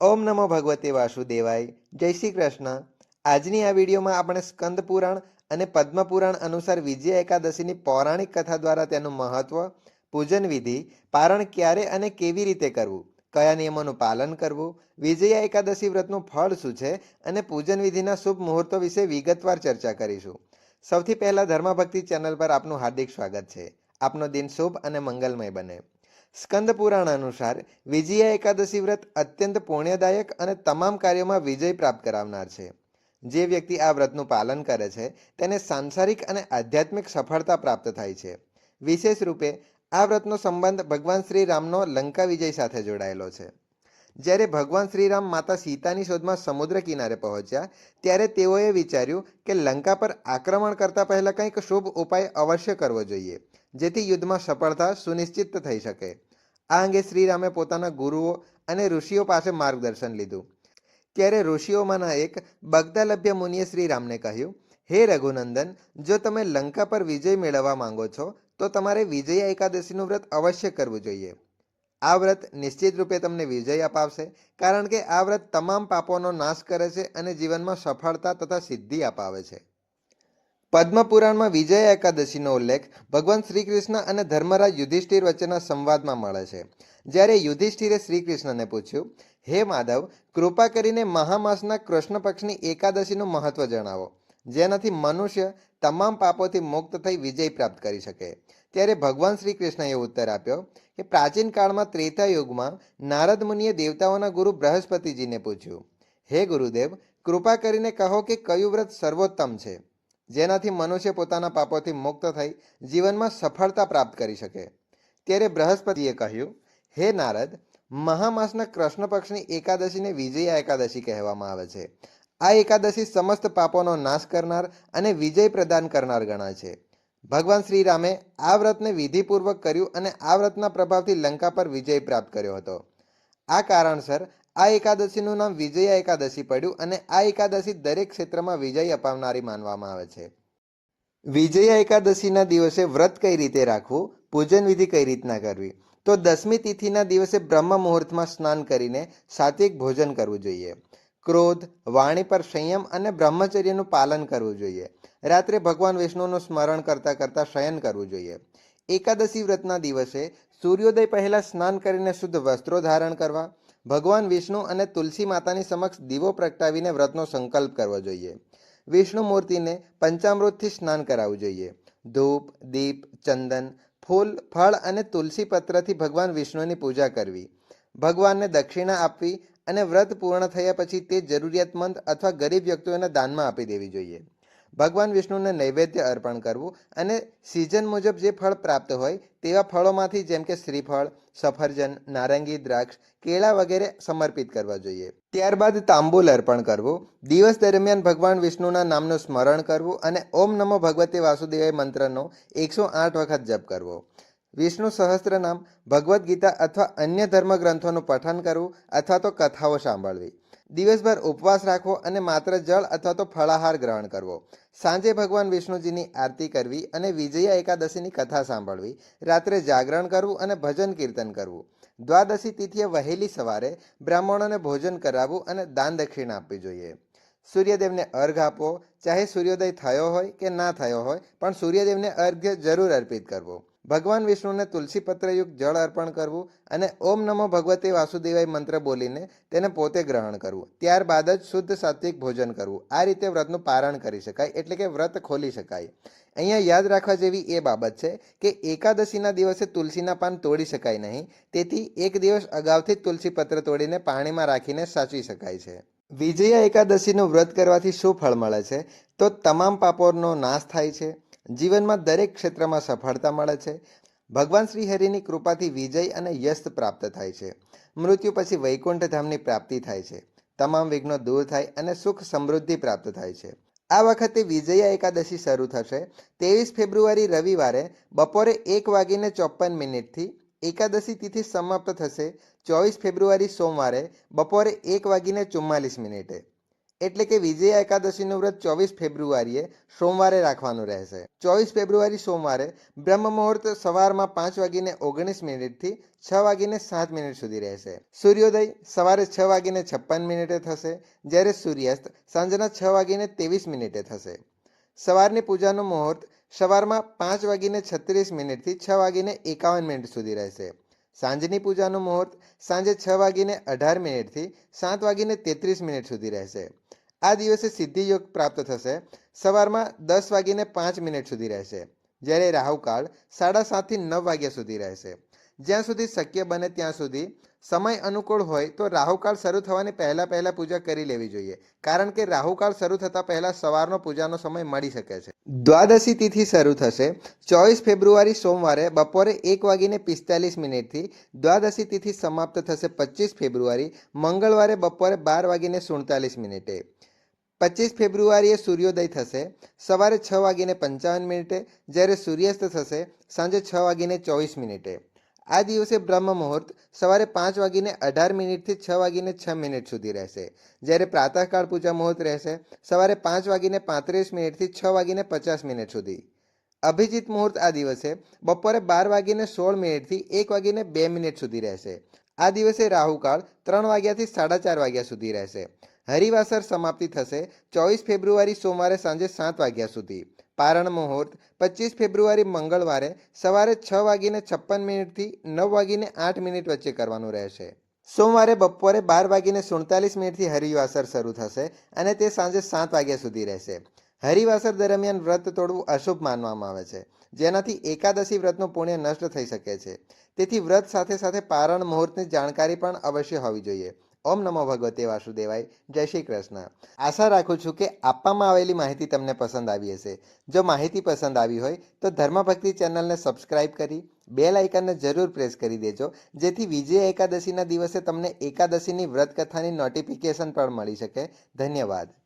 ઓમ નમો ભગવતે વાસુદેવાય. જય શ્રી કૃષ્ણ. આજની આ વિડીયોમાં આપણે સ્કંદ પુરાણ અને પદ્મ પુરાણ અનુસાર વિજય એકાદશીની પૌરાણિક કથા દ્વારા તેનું મહત્વ, પૂજન વિધિ, પારણ ક્યારે અને કેવી રીતે કરવું, કયા નિયમોનું પાલન કરવું, વિજયા એકાદશી વ્રતનું ફળ શું છે અને પૂજન વિધિના શુભ મુહૂર્તો વિશે વિગતવાર ચર્ચા કરીશું. સૌથી પહેલાં ધર્મભક્તિ ચેનલ પર આપનું હાર્દિક સ્વાગત છે. આપનો દિન શુભ અને મંગલમય બને. સ્કંદ પુરાણ અનુસાર વિજયા એકાદશી વ્રત અત્યંત પુણ્યદાયક અને તમામ કાર્યોમાં વિજય પ્રાપ્ત કરાવનાર છે. જે વ્યક્તિ આ વ્રતનું પાલન કરે છે, તેને સાંસારિક અને આધ્યાત્મિક સફળતા પ્રાપ્ત થાય છે. વિશેષ રૂપે આ વ્રતનો સંબંધ ભગવાન શ્રી રામનો લંકા વિજય સાથે જોડાયેલો છે. જ્યારે ભગવાન શ્રીરામ માતા સીતાની શોધમાં સમુદ્ર કિનારે પહોંચ્યા, ત્યારે તેઓએ વિચાર્યું કે લંકા પર આક્રમણ કરતા પહેલા કંઈક શુભ ઉપાય અવશ્ય કરવો જોઈએ, જેથી યુદ્ધમાં સફળતા સુનિશ્ચિત થઈ શકે. આ અંગે શ્રીરામે પોતાના ગુરુઓ અને ઋષિઓ પાસે માર્ગદર્શન લીધું. ત્યારે ઋષિઓમાંના એક બગદાલભ્ય મુનિએ શ્રીરામને કહ્યું, હે રઘુનંદન, જો તમે લંકા પર વિજય મેળવવા માંગો છો, તો તમારે વિજયા એકાદશીનું વ્રત અવશ્ય કરવું જોઈએ. આ વ્રત નિશ્ચિત રૂપે તમને વિજય અપાવશે, કારણ કે આ વ્રત તમામ પાપોનો નાશ કરે છે અને જીવનમાં સફળતા તથા સિદ્ધિ અપાવે છે. પદ્મપુરાણમાં વિજય એકાદશીનો ઉલ્લેખ ભગવાન શ્રી કૃષ્ણ અને ધર્મરાજ યુધિષ્ઠિર વચ્ચેના સંવાદમાં મળે છે. જ્યારે યુધિષ્ઠિરે શ્રી કૃષ્ણને પૂછ્યું, હે માધવ, કૃપા કરીને મહામાસના કૃષ્ણ પક્ષની એકાદશીનું મહત્વ જણાવો. જેનાથી મનુષ્ય તમામ પાપોથી મુક્ત થઈ વિજય પ્રાપ્ત કરી શકે. ત્યારે ભગવાન શ્રી કૃષ્ણએ ઉત્તર આપ્યો કે પ્રાચીન કાળમાં ત્રેતા યુગમાં નારદ મુનિએ દેવતાઓના ગુરુ બૃહસ્પતિજીને પૂછ્યું, હે ગુરુદેવ, કૃપા કરીને કહો કે કયું વ્રત સર્વોત્તમ છે, જેનાથી મનુષ્ય પોતાના પાપોથી મુક્ત થઈ જીવનમાં સફળતા પ્રાપ્ત કરી શકે? ત્યારે બૃહસ્પતિએ કહ્યું, હે નારદ, મહામાસના કૃષ્ણ પક્ષની એકાદશીને વિજયા એકાદશી કહેવામાં આવે છે. આ એકાદશી સમસ્ત પાપોનો નાશ કરનાર અને વિજય પ્રદાન કરનાર ગણાય છે. ભગવાન શ્રીરામે આ વ્રતને વિધિપૂર્વક કર્યું અને આ વ્રતના પ્રભાવથી લંકા પર વિજય પ્રાપ્ત કર્યો હતો. આ કારણસર આ એકાદશીનું નામ વિજયા એકાદશી પડ્યું અને આ એકાદશી દરેક ક્ષેત્રમાં વિજય અપાવનારી માનવામાં આવે છે. વિજયા એકાદશીના દિવસે વ્રત કઈ રીતે રાખવું, પૂજન વિધિ કઈ રીતના કરવી, તો દસમી તિથિના દિવસે બ્રહ્મ મુહૂર્તમાં સ્નાન કરીને સાત્વિક ભોજન કરવું જોઈએ. ક્રોધ, વાણી પર સંયમ અને બ્રહ્મચર્યનું પાલન કરવું જોઈએ. રાત્રે ભગવાન વિષ્ણુનું સ્મરણ કરતાં કરતાં શયન કરવું જોઈએ. એકાદશી વ્રતના દિવસે સૂર્યોદય પહેલાં સ્નાન કરીને શુદ્ધ વસ્ત્રો ધારણ કરવા, ભગવાન વિષ્ણુ અને તુલસી માતાની સમક્ષ દીવો પ્રગટાવીને વ્રતનો સંકલ્પ કરવો જોઈએ. વિષ્ણુ મૂર્તિને પંચામૃતથી સ્નાન કરાવવું જોઈએ. ધૂપ, દીપ, ચંદન, ફૂલ, ફળ અને તુલસી પત્રથી ભગવાન વિષ્ણુની પૂજા કરવી. ભગવાનને દક્ષિણા આપવી અને વ્રત પૂર્ણ થયા પછી તે જરૂરિયાતમંદ અથવા ગરીબ વ્યક્તિઓને દાનમાં આપી દેવી જોઈએ. ભગવાન વિષ્ણુને નૈવેદ્ય અર્પણ કરવું અને સિઝન મુજબ જે ફળ પ્રાપ્ત હોય તેવા ફળોમાંથી જેમ કે શ્રીફળ, સફરજન, નારંગી, દ્રાક્ષ, કેળા વગેરે સમર્પિત કરવા જોઈએ. ત્યારબાદ તાંબુલ અર્પણ કરવું. દિવસ દરમિયાન ભગવાન વિષ્ણુના નામનું સ્મરણ કરવું અને ઓમ નમો ભગવતે વાસુદેવાય મંત્રનો એકસો આઠ વખત જપ કરવો. વિષ્ણુ સહસ્ત્ર નામ ભગવદ્ ગીતા અથવા અન્ય ધર્મગ્રંથોનું પઠન કરવું અથવા તો કથાઓ સાંભળવી. દિવસભર ઉપવાસ રાખવો અને માત્ર જળ અથવા તો ફળાહાર ગ્રહણ કરવો. સાંજે ભગવાન વિષ્ણુજીની આરતી કરવી અને વિજયા એકાદશીની કથા સાંભળવી. રાત્રે જાગરણ કરવું અને ભજન કીર્તન કરવું. દ્વાદશી તિથિએ વહેલી સવારે બ્રાહ્મણોને ભોજન કરાવવું અને દાન દક્ષિણા આપવી જોઈએ. સૂર્યદેવને અર્ઘ આપવો. ચાહે સૂર્યોદય થયો હોય કે ના થયો હોય, પણ સૂર્યદેવને અર્ઘ્ય જરૂર અર્પિત કરવો. ભગવાન વિષ્ણુને તુલસી પત્રયુક્ત જળ અર્પણ કરવું અને ઓમ નમો ભગવતે વાસુદેવાય મંત્ર બોલીને તેને પોતે ગ્રહણ કરવું. ત્યારબાદ જ શુદ્ધ સાત્વિક ભોજન કરવું. આ રીતે વ્રતનું પારણ કરી શકાય, એટલે કે વ્રત ખોલી શકાય. અહીંયા યાદ રાખવા જેવી એ બાબત છે કે એકાદશીના દિવસે તુલસીના પાન તોડી શકાય નહીં, તેથી એક દિવસ અગાઉથી જ તુલસી પત્ર તોડીને પાણીમાં રાખીને સાચવી શકાય છે. વિજયા એકાદશીનું વ્રત કરવાથી શું ફળ મળે છે? તો તમામ પાપોનો નાશ થાય છે. જીવનમાં દરેક ક્ષેત્રમાં સફળતા મળે છે. ભગવાન શ્રી હરિની કૃપાથી વિજય અને યશ પ્રાપ્ત થાય છે. મૃત્યુ પછી વૈકુંઠ ધામની પ્રાપ્તિ થાય છે. તમામ વિઘ્નો દૂર થાય અને સુખ સમૃદ્ધિ પ્રાપ્ત થાય છે. આ વખતે વિજયા એકાદશી શરૂ થશે. ત્રેવીસ ફેબ્રુઆરી રવિવારે બપોરે એક વાગીને ચોપન મિનિટથી એકાદશી તિથિ સમાપ્ત થશે. ચોવીસ ફેબ્રુઆરી સોમવારે બપોરે એક વાગીને ચુમ્માલીસ મિનિટે. એટલે કે વિજયા એકાદશીનું વ્રત ચોવીસ ફેબ્રુઆરીએ સોમવારે રાખવાનું રહેશે. ચોવીસ ફેબ્રુઆરી સોમવારે બ્રહ્મ મુહૂર્ત સવારમાં પાંચ વાગીને ઓગણીસ મિનિટથી છ વાગીને સાત મિનિટ સુધી રહેશે. સૂર્યોદય સવારે છ વાગીને છપ્પન મિનિટે થશે, જ્યારે સૂર્યાસ્ત સાંજના છ વાગીને ત્રેવીસ મિનિટે થશે. સવારની પૂજાનું મુહૂર્ત સવારમાં પાંચ વાગીને છત્રીસ મિનિટથી છ વાગીને એકાવન મિનિટ સુધી રહેશે. સાંજની પૂજાનું મુહૂર્ત સાંજે છ વાગીને અઢાર મિનિટથી સાત વાગીને તેત્રીસ મિનિટ સુધી રહેશે. આ દિવસે સિદ્ધિ યોગ પ્રાપ્ત થશે. સવારમાં દસ વાગીને પાંચ મિનિટ સુધી રહેશે, જ્યારે રાહુકાળ સાડા સાતથી નવ વાગ્યા સુધી રહેશે. જ્યાં સુધી શક્ય બને ત્યાં સુધી સમય અનુકૂળ હોય તો રાહુકાળ શરૂ થવાની પહેલાં પહેલાં પૂજા કરી લેવી જોઈએ. કારણ કે રાહુકાળ શરૂ થતાં પહેલાં સવારનો પૂજાનો સમય મળી શકે છે. દ્વાદશી તિથિ શરૂ થશે. ચોવીસ ફેબ્રુઆરી સોમવારે બપોરે એક વાગીને પિસ્તાલીસ મિનિટથી દ્વાદશી તિથિ સમાપ્ત થશે પચીસ ફેબ્રુઆરી. મંગળવારે બપોરે બાર વાગીને સુડતાલીસ મિનિટે. પચીસ ફેબ્રુઆરીએ સૂર્યોદય થશે. સવારે છ વાગીને પંચાવન મિનિટે. જ્યારે સૂર્યાસ્ત થશે, સાંજે છ વાગીને ચોવીસ મિનિટે. આ દિવસે બ્રહ્મ મુહૂર્ત સવારે પાંચ વાગીને અઢાર મિનિટથી છ વાગીને છ મિનિટ સુધી રહેશે. જ્યારે પ્રાતઃકાળ પૂજા મુહૂર્ત રહેશે, સવારે પાંચ વાગીને પાંત્રીસ મિનિટથી છ વાગીને પચાસ મિનિટ સુધી. અભિજીત મુહૂર્ત આ દિવસે બપોરે બાર વાગીને સોળ મિનિટથી એક વાગીને બે મિનિટ સુધી રહેશે. આ દિવસે રાહુકાળ ત્રણ વાગ્યાથી સાડા ચાર વાગ્યા સુધી રહેશે. હરિવાસર સમાપ્તિ થશે ચોવીસ ફેબ્રુઆરી સોમવારે સાંજે સાત વાગ્યા સુધી. પારણ મુહૂર્ત પચીસ ફેબ્રુઆરી મંગળવારે સવારે છ વાગીને છપ્પન મિનિટથી નવ વાગીને આઠ મિનિટ વચ્ચે કરવાનું રહેશે. સોમવારે બપોરે બાર વાગીને સુડતાલીસ મિનિટથી હરિવાસર શરૂ થશે અને તે સાંજે સાત વાગ્યા સુધી રહેશે. હરિવાસર દરમિયાન વ્રત તોડવું અશુભ માનવામાં આવે છે, જેનાથી એકાદશી વ્રતનું પુણ્ય નષ્ટ થઈ શકે છે. તેથી વ્રત સાથે સાથે પારણ મુહૂર્તની જાણકારી પણ અવશ્ય હોવી જોઈએ. ઓમ નમો ભગવતે વાસુદેવાય, જય શ્રી કૃષ્ણ. આશા રાખું છું કે આપવામાં આવેલી માહિતી તમને પસંદ આવી હશે. જો માહિતી પસંદ આવી હોય, તો ધર્મભક્તિ ચેનલને સબસ્ક્રાઇબ કરી બે લાઇકનને જરૂર પ્રેસ કરી દેજો, જેથી વિજય એકાદશીના દિવસે તમને એકાદશીની વ્રત કથાની નોટિફિકેશન પણ મળી શકે. ધન્યવાદ.